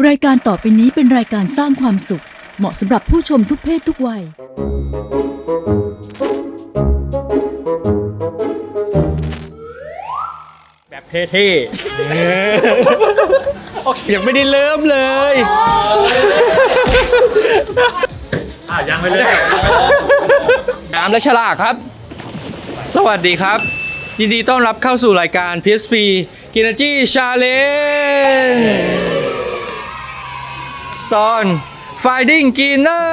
รายการต่อไปนี้เป็นรายการสร้างความสุข เหมาะสำหรับผู้ชมทุกเพศทุกวัย แบบเท่ๆโอเคยังไม่ได้เริ่มเลยอะยังไม่เลยน้ำและฉลากครับ สวัสดีครับ ยินดีต้อนรับเข้าสู่รายการ PSP g e n e r g y Challenge ตอน Finding Gainer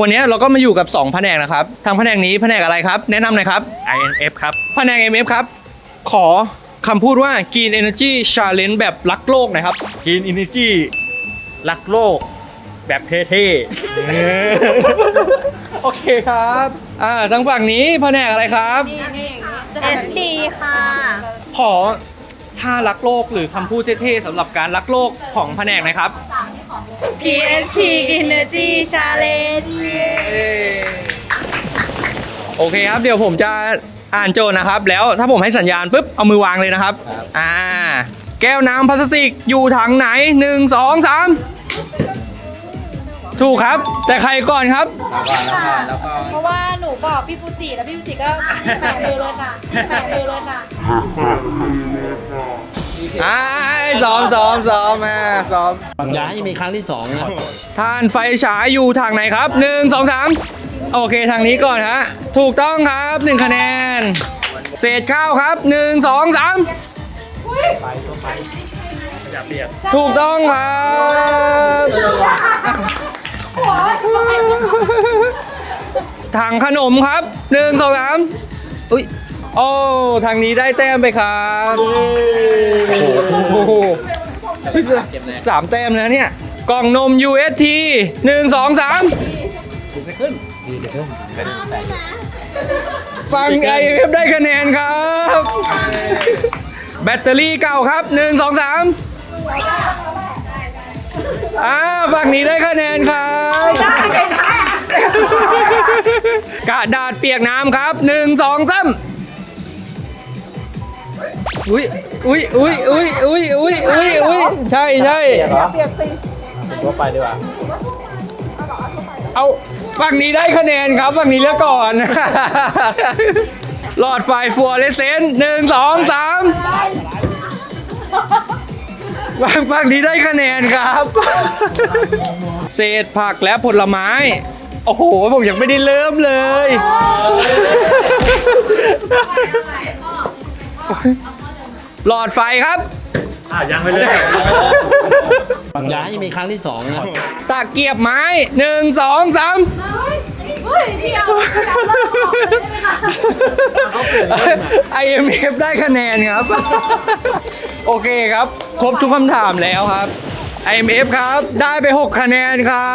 วันนี้เราก็มาอยู่กับ 2 แผนกนะครับ ทางแผนกนี้แผนกอะไรครับ แนะนำหน่อยครับ INF ครับ แผนก MF ครับ ขอคำพูดว่า Green Energy Challenge แบบรักโลกหนะครับ Green Energy รักโลก แบบเท่โอเคครับ อ่า ทางฝั่งนี้แผนกอะไรครับ SD ค่ะ ขอ ท่ารักโลกหรือคำพูดเท่ๆสำหรับการรักโลกของแผนกหนะครับ PSP Energy Challenge โอเคครับ เดี๋ยวผมจะอ่านโจทย์นะครับ แล้วถ้าผมให้สัญญาณปุ๊บ เอามือวางเลยนะครับ อ่า แก้วน้ำพลาสติกอยู่ถังไหน 1 2 3 ถูกครับ แต่ใครก่อนครับเพราะว่าหนูบอกพี่ฟูจิแล้วพี่ฟูจิก็แปะมือเลยค่ะแปะมือเลยค่ะอ่าซ้อมซ้อมซ้อมอ่าซ้อม อย่าให้มีครั้งที่สองนะท่านไฟฉายอยู่ทางไหนครับ1 2 3โอเคทางนี้ก่อนฮะ ถูกต้องครับ1คะแนน เศษข้าวครับ1 2 3อย่าเปรียบถูกต้องครับ ถังขนมครับ1 2 3อุ้ยโอ้ทางนี้ได้แต้มไปครับโอ้โหสามแต้มแล้วเนี่ย กล่องนม UST 1 2 3ฟัง IF ได้คะแนนครับ แบตเตอรี่เก่าครับ1 2 3อ่าฝั่งนี้ได้คะแนนครับ กระดาษเปียกน้ำครับ1 2 3อุ้ยอุ้ยอุ้ยอุ้ยอุ้ยอุ้ยอุ้ยอุ้ยใช่ใช่ตัวไปดีกว่าเอาฝั่งนี้ได้คะแนนครับฝั่งนี้เลือกก่อน หลอดไฟฟลูออเรสเซนต์หนึ่งสองสามฝั่งฝั่งนี้ได้คะแนนครับ เศษผักและผลไม้ โอ้โห ผมยังไม่ได้เริ่มเลย หลอดไฟครับ อะยังไม่เลยอย่าให้มีครั้งที่สองนะตะเกียบไม้หนึ่งสองสามเฮ้ยเดียวไอเอ็มเอฟได้คะแนนครับ โอเคครับ ครบทุกคำถามแล้วครับ IMF ครับ ได้ไป 6 คะแนนครั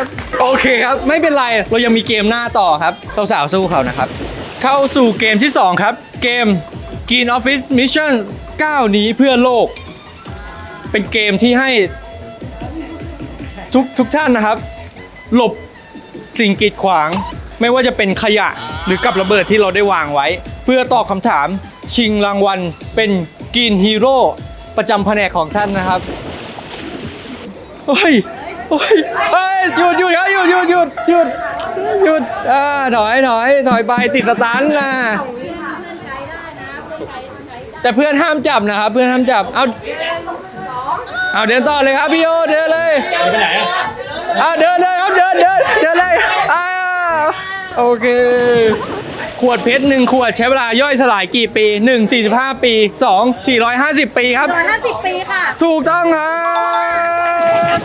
บ โอเคครับ ไม่เป็นไร เรายังมีเกมหน้าต่อครับสาวๆสู้เขานะครับ เข้าสู่เกมที่ 2 ครับ เกม Green Office Mission 9หนีเพื่อโลก เป็นเกมที่ให้ทุกทุกท่านนะครับ หลบสิ่งกีดขวาง ไม่ว่าจะเป็นขยะหรือกับระเบิดที่เราได้วางไว้ เพื่อตอบคำถามชิงรางวัลเป็นกรีนฮีโร่ ประจำแผนกของท่านนะครับเฮ้ยเฮ้ยเฮ้ยหยุดหยุดครับหยุดหยุดหยุดหยุดหยุดอ่าถอยถอยถอยไปติดสตาร์ทนะแต่เพื่อนห้ามจับนะครับ เพื่อนห้ามจับเอาเอาเดินต่อเลยครับพี่โยเดินเลยไปไหนอะอ่าเดินเลยครับเดินเดินเดินเลยอ่าโอเค ขวดเพชรหนึ่งขวดใช้เวลาย่อยสลายกี่ปี 1 45 ปี 2 450 ปีครับ 150 ปีค่ะถูกต้องครับ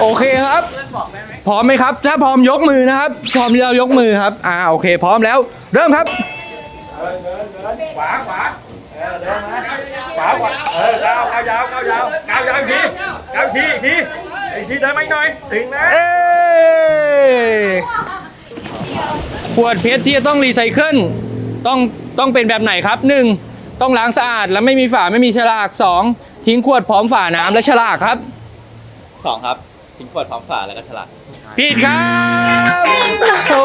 โอเคครับ พร้อมไหมครับ ถ้าพร้อมยกมือนะครับ พร้อมเรายกมือครับ อ่าโอเค พร้อมแล้ว เริ่มครับขวาขวาเออเดินมาขวาขวาเออก้าวก้าวยาวก้าวยาวก้าวยาวอีกทีก้าวอีกทีอีกทีอีกทีเดินมาอีกหน่อยถึงนะเอ้ยข วดเพชรที่จะต้องรีไซเคิลต้องต้องเป็นแบบไหนครับ 1. ต้องล้างสะอาดและไม่มีฝาไม่มีฉลาก 2. ทิ้งขวดพร้อมฝาน้ำและฉลากครับ สองครับทิ้งขวดพร้อมฝาแล้วก็ฉลากผิดครับโอ้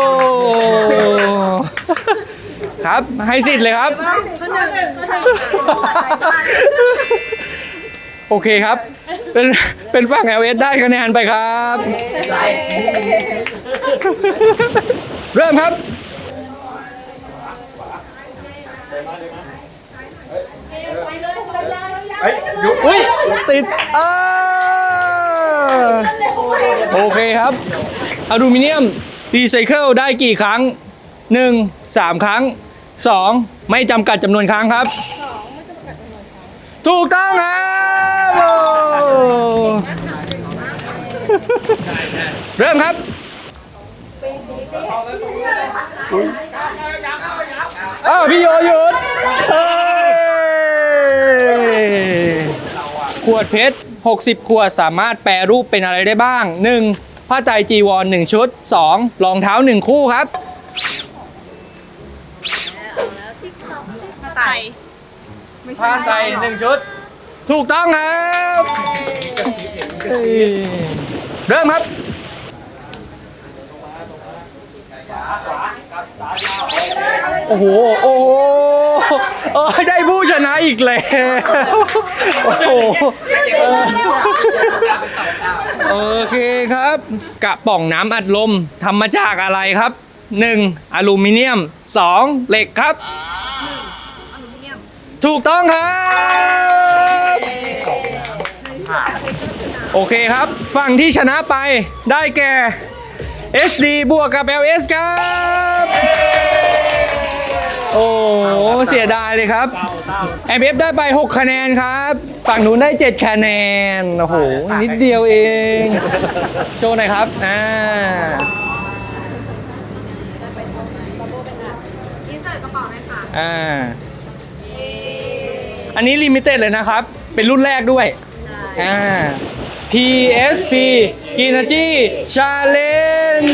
ครับให้สิทธิ์เลยครับโอเคครับ เป็นเป็นฝั่ง LS ได้คะแนนไปครับ เริ่มครับ เฮ้ยหยุดอุ้ยติดอ่าโอเคครับอลูมิเนียมรีไซเคิลได้กี่ครั้ง 1. 3 ครั้ง 2. ไม่จำกัดจำนวนครั้งครับ ถูกต้องครับโอ้เริ่มครับอ้าวพี่โยหยุดเอ้ย ขวดเพชร 60 ขวดสามารถแปรรูปเป็นอะไรได้บ้าง 1. ผ้าไตรจีวร 1 ชุด 2. รองเท้า 1 คู่ครับ ผ้าไตรหนึ่งชุด ถูกต้องครับเอ้ยเริ่มครับ โอ้โห โอ้โห เออได้ผู้ชนะอีกแล้ว โอ้โหเออโอเคครับ กระป๋องน้ำอัดลมทำมาจากอะไรครับ 1. อลูมิเนียม 2. เหล็กครับ ถูกต้องครับ โอเคครับ ฝั่งที่ชนะไปได้แก่ SD บวกกับ LS ครับ โอ้เสียดายเลยครับ MF ได้ไป 6 คะแนนครับฝั่งนู้นได้ 7 คะแนนโอ้โหนิดเดียวเอง โชว์หน่อยครับอ่าอ่าอันนี้ลิมิเต็ดเลยนะครับ เป็นรุ่นแรกด้วยอ่า PSP g i n e r g y Challenge